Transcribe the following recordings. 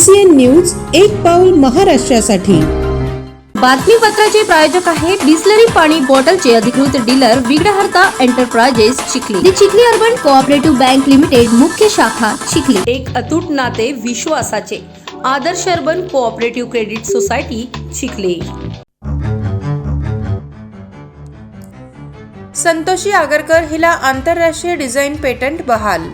CCN news एक पाऊल महाराष्ट्रासाठी. बातमीपत्राचे प्रायोजक आहे बिस्लरी पाणी बॉटलचे अधिकृत dealer Vighnaharta enterprises Chikhli. The Chikhli urban cooperative bank limited मुख्य शाखा चिखली. एक अतूट नाते विश्वासाचे. Adarsh urban cooperative credit society Chikhli. Santoshi Agarkar हिला आंतरराष्ट्रीय डिझाईन पेटंट बहाल.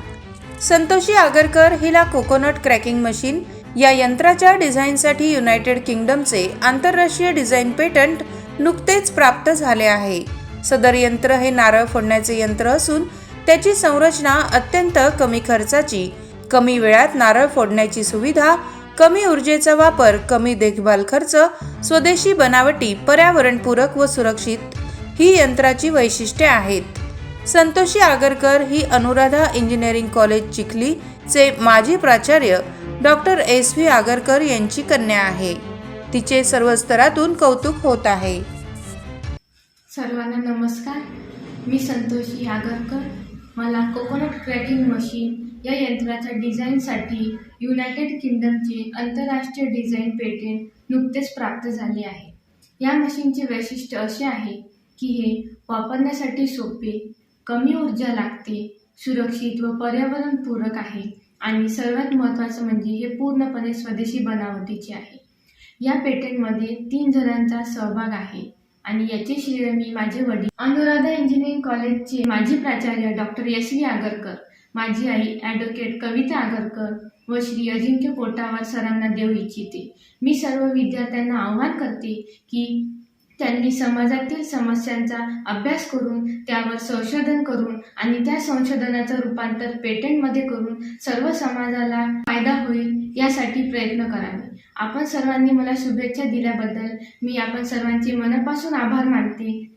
संतोषी आगरकर हिला कोकोनट क्रॅकिंग मशीन या यंत्राच्या डिझाईनसाठी युनायटेड किंगडमचे आंतरराष्ट्रीय डिझाईन पेटंट नुकतेच प्राप्त झाले आहे. सदर यंत्र हे नारळ फोडण्याचे यंत्र असून त्याची संरचना अत्यंत कमी खर्चाची कमी वेळात नारळ फोडण्याची सुविधा कमी ऊर्जेचा वापर कमी देखभाल खर्च स्वदेशी बनावटी पर्यावरणपूरक व सुरक्षित ही यंत्राची वैशिष्ट्ये आहेत. संतोषी आगरकर ही अनुराधा इंजिनिअरिंग कॉलेज चिखली चे माजी प्राचार्य डॉक्टर एस व्ही आगरकर यांची कन्या आहे. तिचे सर्व स्तरातून कौतुक होत आहे. सर्वांना नमस्कार. मी संतोषी आगरकर मला कोकोनट क्रॅकिंग मशीन या यंत्राच्या डिझाईनसाठी युनायटेड किंगडमचे आंतरराष्ट्रीय डिझाईन पेटेंट नुकतेच प्राप्त झाले आहे. या मशीनचे वैशिष्ट्य असे आहे की हे वापरण्यासाठी सोपे कमी ऊर्जा लागते सुरक्षित व पर्यावरणपूरक आहे. आणि सर्वात महत्त्वाचं म्हणजे हे पूर्णपणे स्वदेशी बनावटीचे आहे. या पेटंटमध्ये तीन जणांचा सहभाग आहे आणि याचे श्रेय मी माझे वडील अनुराधा इंजिनिअरिंग कॉलेजचे माजी प्राचार्य डॉक्टर एस व्ही आगरकर माझी आई ॲडव्होकेट कविता आगरकर व श्री अजिंक्य पोटावर सरांना देऊ इच्छिते. मी सर्व विद्यार्थ्यांना आव्हान करते की त्यांनी समाजातील समस्यांचा अभ्यास करून त्यावर संशोधन करून आणि त्या संशोधनाचं रूपांतर पेटंटमध्ये करून सर्व समाजाला फायदा होईल यासाठी प्रयत्न करावे. आपण सर्वांनी मला शुभेच्छा दिल्याबद्दल मी आपण सर्वांचे मनापासून आभार मानते.